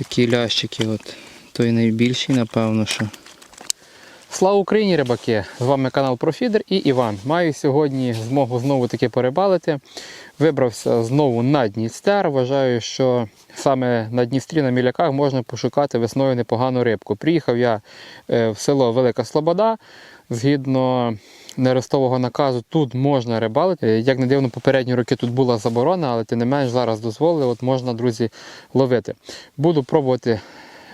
Такі лящики, от. той найбільший, напевно, що. Слава Україні, рибаки! З вами канал Профідер і Іван. Маю сьогодні змогу знову таки перебалити. Вибрався знову на Дністер. Вважаю, що саме на Дністрі на міляках можна пошукати весною непогану рибку. Приїхав я е, в село Велика Слобода. Згідно нерестового наказу, тут можна рибалити. Як не дивно, попередні роки тут була заборона, але тим не менш зараз дозволили, от можна, друзі, ловити. Буду пробувати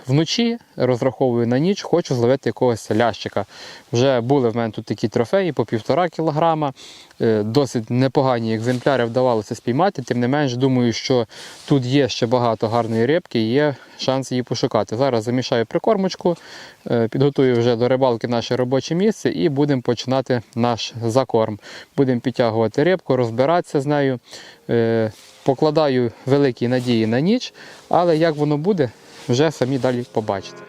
вночі, розраховую на ніч, хочу зловити якогось лящика. Вже були в мене тут такі трофеї по півтора кілограма. Е, Досить непогані екземпляри вдавалося спіймати. Тим не менш, думаю, що тут є ще багато гарної рибки і є шанс її пошукати. Зараз замішаю прикормочку, е, підготую вже до рибалки наше робоче місце і будемо починати наш закорм. Будемо підтягувати рибку, розбиратися з нею. Е, Покладаю великі надії на ніч, але як воно буде, вже самі далі побачите.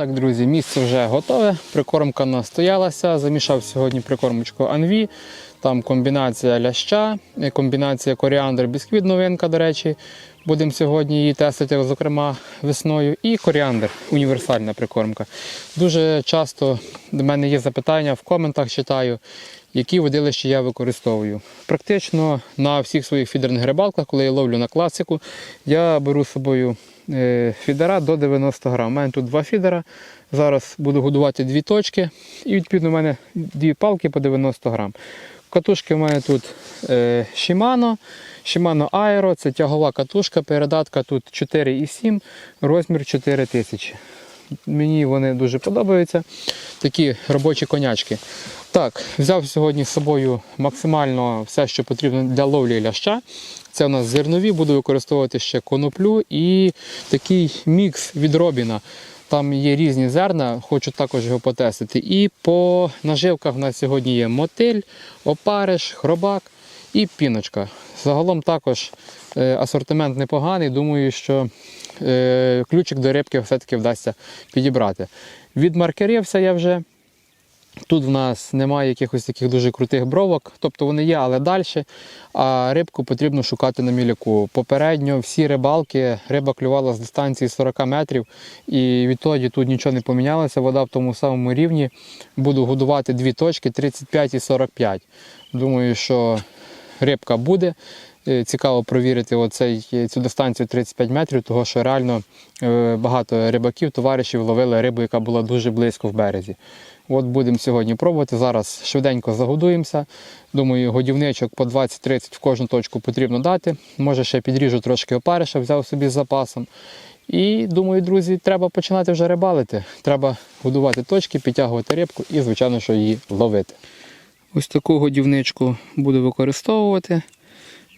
Так, друзі, місце вже готове. Прикормка настоялася. Замішав сьогодні прикормочку Анві. Там комбінація ляща, е, комбінація коріандр бісквіт новинка, до речі. Будемо сьогодні її тестити, зокрема, весною. І коріандр універсальна прикормка. Дуже часто до мене є запитання в коментах читаю, які водилища я використовую. Практично на всіх своїх фідерних рибалках, коли я ловлю на класику, я беру з собою фідера до 90 грам. У мене тут два фідера. Зараз буду годувати дві точки. І відповідно у мене дві палки по 90 грам. Катушки в мене тут е, Shimano. Shimano Aero, це тягова катушка, передатка тут 4,7, розмір 4000. Мені вони дуже подобаються. Такі робочі конячки. Так, взяв сьогодні з собою максимально все, що потрібно для ловлі ляща. Це у нас зернові, буду використовувати ще коноплю і такий мікс від Робіна. Там є різні зерна, хочу також його потестити. І по наживках в нас сьогодні є мотиль, опариш, хробак і піночка. Загалом також е, асортимент непоганий. Думаю, що е, ключик до рибки все-таки вдасться підібрати. Відмаркерився я вже. Тут в нас немає якихось таких дуже крутих бровок, тобто вони є, але далі. А рибку потрібно шукати на міляку. Попередньо всі рибалки, риба клювала з дистанції 40 метрів, і відтоді тут нічого не помінялося, вода в тому самому рівні. Буду годувати дві точки 35 і 45. Думаю, що рибка буде. Е, Цікаво провірити оцей, цю дистанцію 35 метрів, тому що реально е, багато рибаків, товаришів ловили рибу, яка була дуже близько в березі. От будемо сьогодні пробувати. Зараз швиденько загодуємося. Думаю, годівничок по 20-30 в кожну точку потрібно дати. Може ще підріжу трошки опариша, взяв собі з запасом. І думаю, друзі, треба починати вже рибалити. Треба годувати точки, підтягувати рибку і, звичайно, що її ловити. Ось таку годівничку буду використовувати.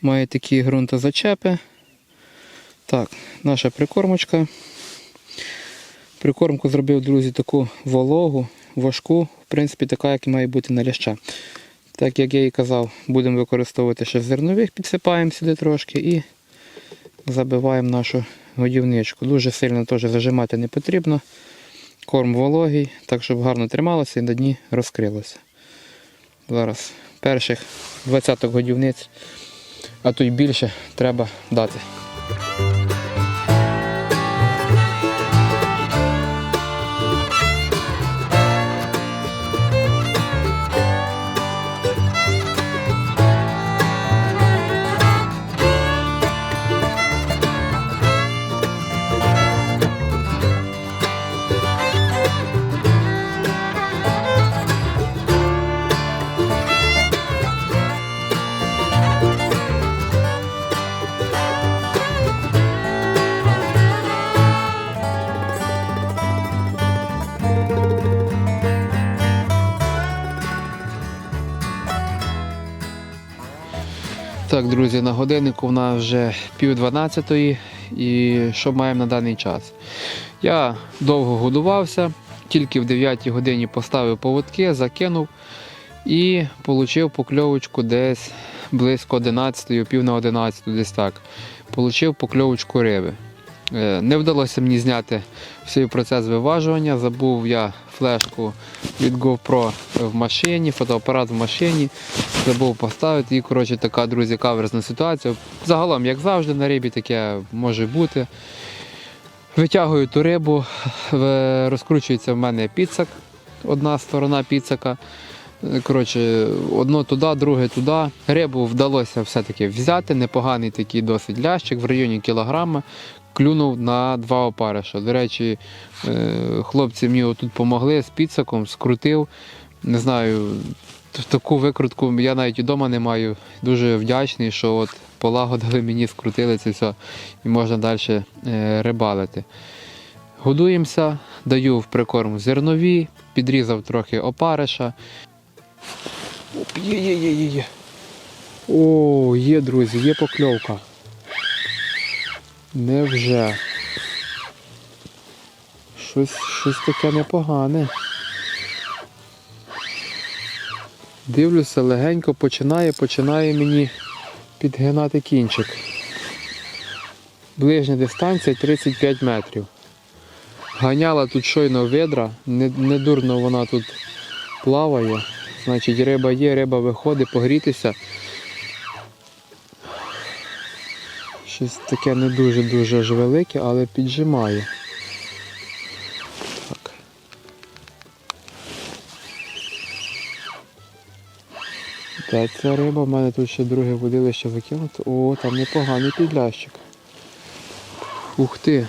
Має такі ґрунтозачепи. Так, наша прикормочка. Прикормку зробив, друзі, таку вологу, важку, в принципі, така, як і має бути на ляща. Так як я і казав, будемо використовувати ще зернових, підсипаємо сюди трошки і забиваємо нашу годівничку. Дуже сильно теж зажимати не потрібно. Корм вологий, так щоб гарно трималося і на дні розкрилося. Зараз перших 20 годівниць, а то й більше треба дати. Так, друзі, на годиннику в нас вже пів дванадцятої. І що маємо на даний час? Я довго годувався, тільки в 9 годині поставив поводки, закинув і отримав покльовочку десь близько 11, пів на 11, десь так. Получив покльовочку риби. Е, Не вдалося мені зняти всій процес виважування. Забув я флешку від GoPro в машині, фотоапарат в машині. Забув поставити. І коротше така, друзі, каверзна ситуація. Загалом, як завжди, на рибі таке може бути. Витягую ту рибу, розкручується в мене піцак, одна сторона піцака. Коротше, одно туди, друге туди. Рибу вдалося все-таки взяти. Непоганий такий досить лящик в районі кілограма. Клюнув на два опариша. До речі, е, хлопці мені тут допомогли з піцаком, скрутив. Не знаю, таку викрутку я навіть вдома не маю. Дуже вдячний, що от полагодили мені, скрутили це все і можна далі е, рибалити. Годуємося, даю в прикорм зернові, підрізав трохи опариша. Оп, є, є, є, є. О, є, друзі, є покльовка. Невже? Щось, щось таке непогане. Дивлюся, легенько починає, починає мені підгинати кінчик. Ближня дистанція 35 метрів. Ганяла тут щойно видра, не, не вона тут плаває. Значить, риба є, риба виходить погрітися. Щось таке не дуже-дуже аж велике, але піджимає. Так. Де ця риба? У мене тут ще друге водилище закинуто. О, там непоганий підлящик. Ух ти.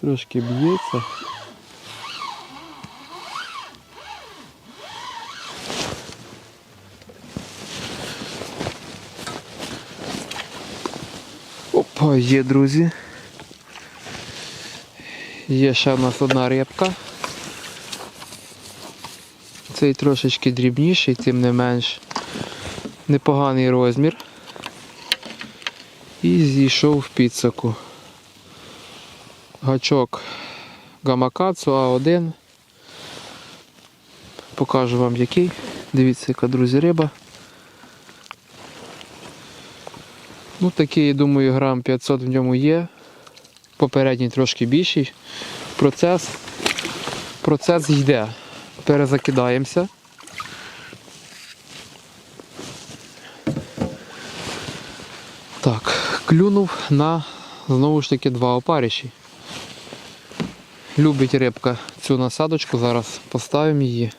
Трошки б'ється. Опа, є, друзі. Є ще в нас одна рибка. Цей трошечки дрібніший, тим не менш непоганий розмір. І зійшов в підсаку. Гачок Гамакацу А1. Покажу вам який. Дивіться, яка, друзі, риба. Ну, такий, думаю, грам 500 в ньому є. Попередній трошки більший. Процес, процес йде. Перезакидаємося. Так, клюнув на знову ж таки два опариші. Любить рибка цю насадочку, зараз поставимо її.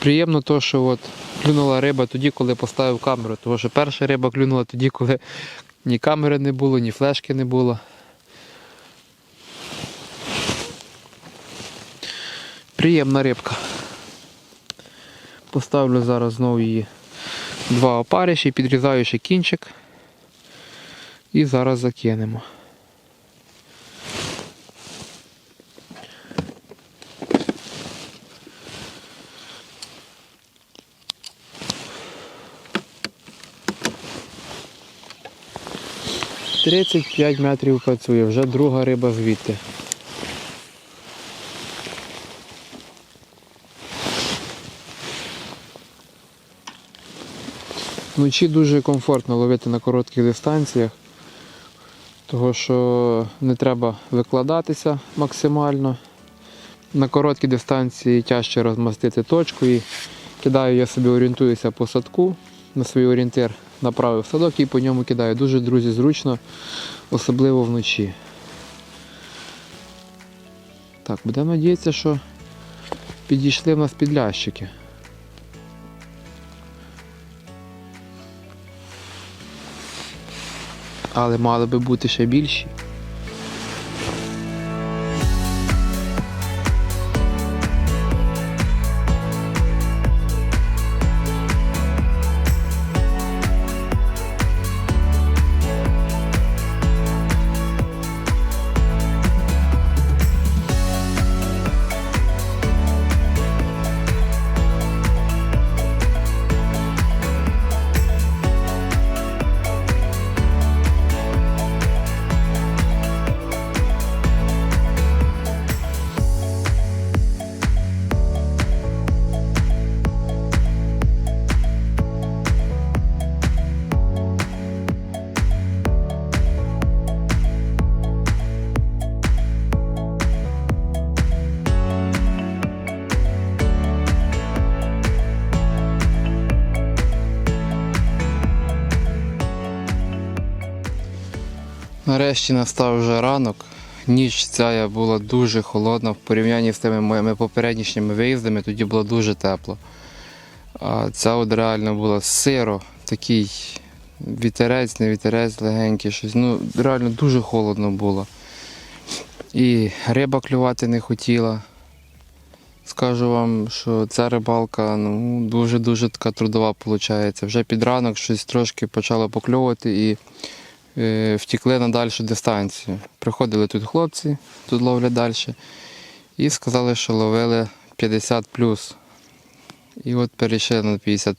Приємно то, що от клюнула риба тоді, коли поставив камеру, тому що перша риба клюнула тоді, коли ні камери не було, ні флешки не було. Приємна рибка. Поставлю зараз знову її два опариші, підрізаю ще кінчик. І зараз закинемо. Тридцять п'ять метрів працює, вже друга риба звідти. Вночі дуже комфортно ловити на коротких дистанціях, того що не треба викладатися максимально. На короткій дистанції тяжче розмастити точку і кидаю, я собі орієнтуюся по садку, на свій орієнтир направив садок і по ньому кидаю. Дуже, друзі, зручно, особливо вночі. Так, будемо надіятися, що підійшли в нас підлящики. але мали би бути ще більші. Нарешті настав вже ранок. Ніч ця була дуже холодна в порівнянні з тими моїми попереднішніми виїздами, тоді було дуже тепло. А ця от реально була сиро, такий вітерець, не вітерець легенький, щось. Ну, реально дуже холодно було. І риба клювати не хотіла. Скажу вам, що ця рибалка ну, дуже-дуже така трудова виходить. Вже під ранок щось трошки почало покльовувати і втікли на дальшу дистанцію. Приходили тут хлопці, тут ловлять далі, і сказали, що ловили 50 І от перейшли на 50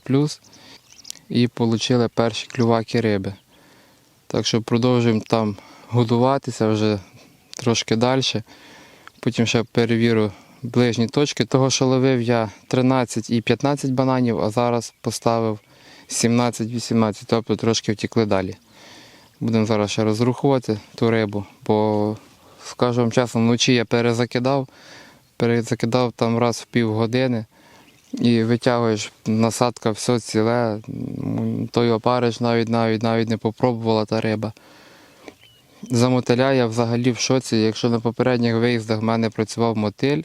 і отримали перші клюваки риби. Так що продовжуємо там годуватися вже трошки далі. Потім ще перевірю ближні точки. Того, що ловив я 13 і 15 бананів, а зараз поставив 17-18, тобто трошки втікли далі. Будемо зараз ще розрухувати ту рибу, бо, скажу вам чесно, вночі я перезакидав, перезакидав там раз в півгодини і витягуєш насадка, все ціле. Той опариш навіть навіть навіть не попробувала та риба. За мотиля я взагалі в шоці. Якщо на попередніх виїздах в мене працював мотиль,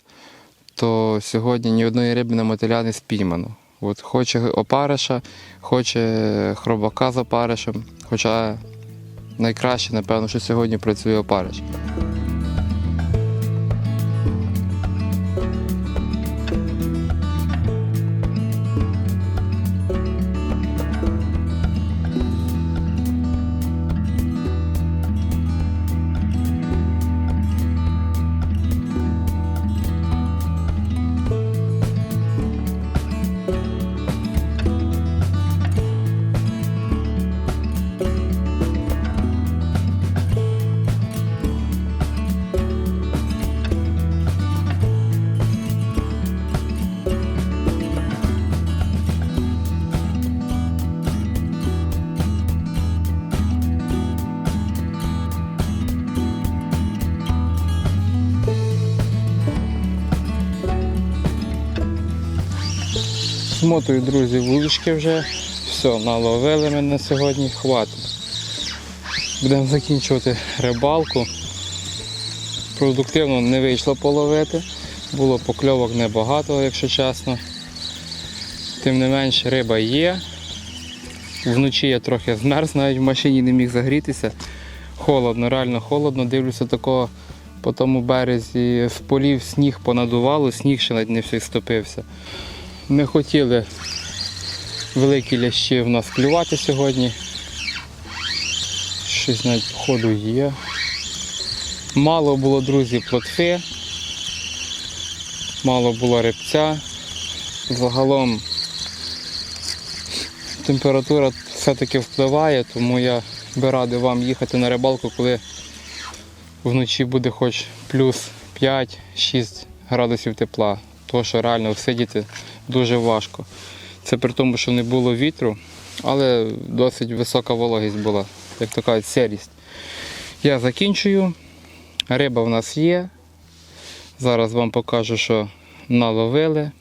то сьогодні ні одної риби на мотиля не спіймано. От хоче опариша, хоче хробака з опаришем. Хоча найкраще, напевно, що сьогодні працює опариш. Змотую, друзі, вулички вже. Все, наловили мене на сьогодні, хватить. Будемо закінчувати рибалку. Продуктивно не вийшло половити. Було покльовок небагато, якщо чесно. Тим не менш риба є. Вночі я трохи змерз, навіть в машині не міг загрітися. Холодно, реально холодно. Дивлюся такого по тому березі з полів сніг понадувало, сніг ще навіть не всій стопився. Не хотіли великі лящі в нас клювати сьогодні. щось навіть походу є. Мало було, друзі, плотви, мало було рибця. Загалом температура все-таки впливає, тому я би радий вам їхати на рибалку, коли вночі буде хоч плюс 5-6 градусів тепла. Тому що реально всидіти дуже важко. Це при тому, що не було вітру, але досить висока вологість була, як то кажуть, серість. Я закінчую. Риба в нас є. Зараз вам покажу, що наловили.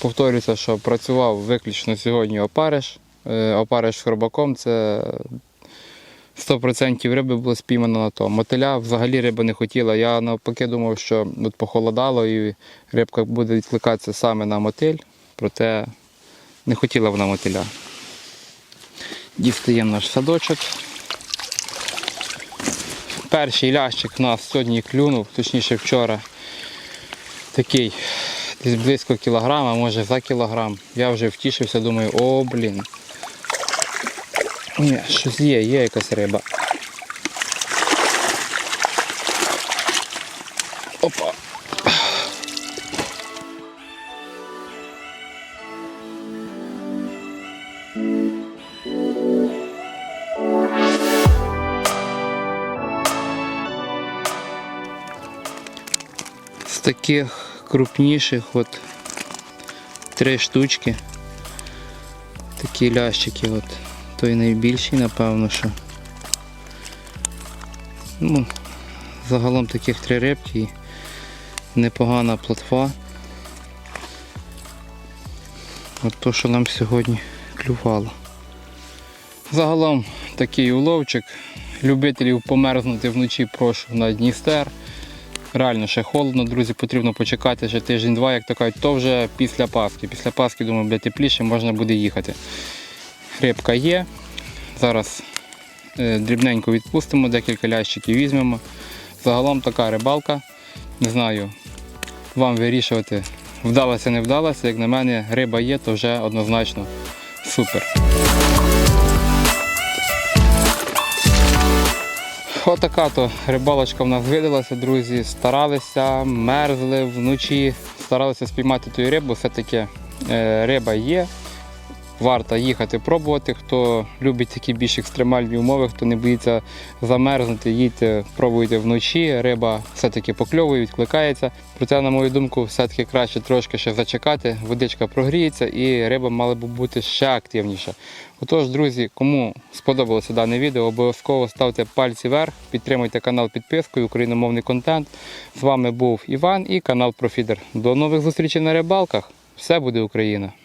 Повторюся, що працював виключно сьогодні опариш. Е, Опариш з хробаком це 100% риби було спіймано на то. Мотиля взагалі риба не хотіла. Я навпаки думав, що от похолодало і рибка буде відкликатися саме на мотиль, проте не хотіла вона мотиля. Дістаємо наш садочок. Перший лящик у нас сьогодні клюнув, точніше вчора. Такий десь близько кілограма, може за кілограм. Я вже втішився, думаю, о, блін. Ні, щось є, є якась риба. Таких крупніших от три штучки. Такі лящики, от. той найбільший, напевно, що. Ну, загалом таких три рибки і непогана плотва. От то, що нам сьогодні клювало. Загалом такий уловчик. Любителів померзнути вночі прошу на Дністер. Реально ще холодно, друзі, потрібно почекати ще тиждень-два, як то кажуть, то вже після Пасхи. Після Пасхи, думаю, буде тепліше, можна буде їхати. Рибка є. Зараз е, дрібненько відпустимо, декілька лящиків візьмемо. Загалом така рибалка. Не знаю, вам вирішувати, вдалося, не вдалося. Як на мене, риба є, то вже однозначно супер. Отака то рибалочка в нас видалася, друзі. Старалися, мерзли вночі, старалися спіймати ту рибу. Все-таки е, риба є. Варто їхати пробувати. Хто любить такі більш екстремальні умови, хто не боїться замерзнути, їдьте, пробуйте вночі. Риба все-таки покльовує, відкликається. Проте, на мою думку, все-таки краще трошки ще зачекати, водичка прогріється і риба мала б бути ще активніша. Отож, друзі, кому сподобалося дане відео, обов'язково ставте пальці вверх, підтримуйте канал підпискою, україномовний контент. З вами був Іван і канал Профідер. До нових зустрічей на рибалках. Все буде Україна!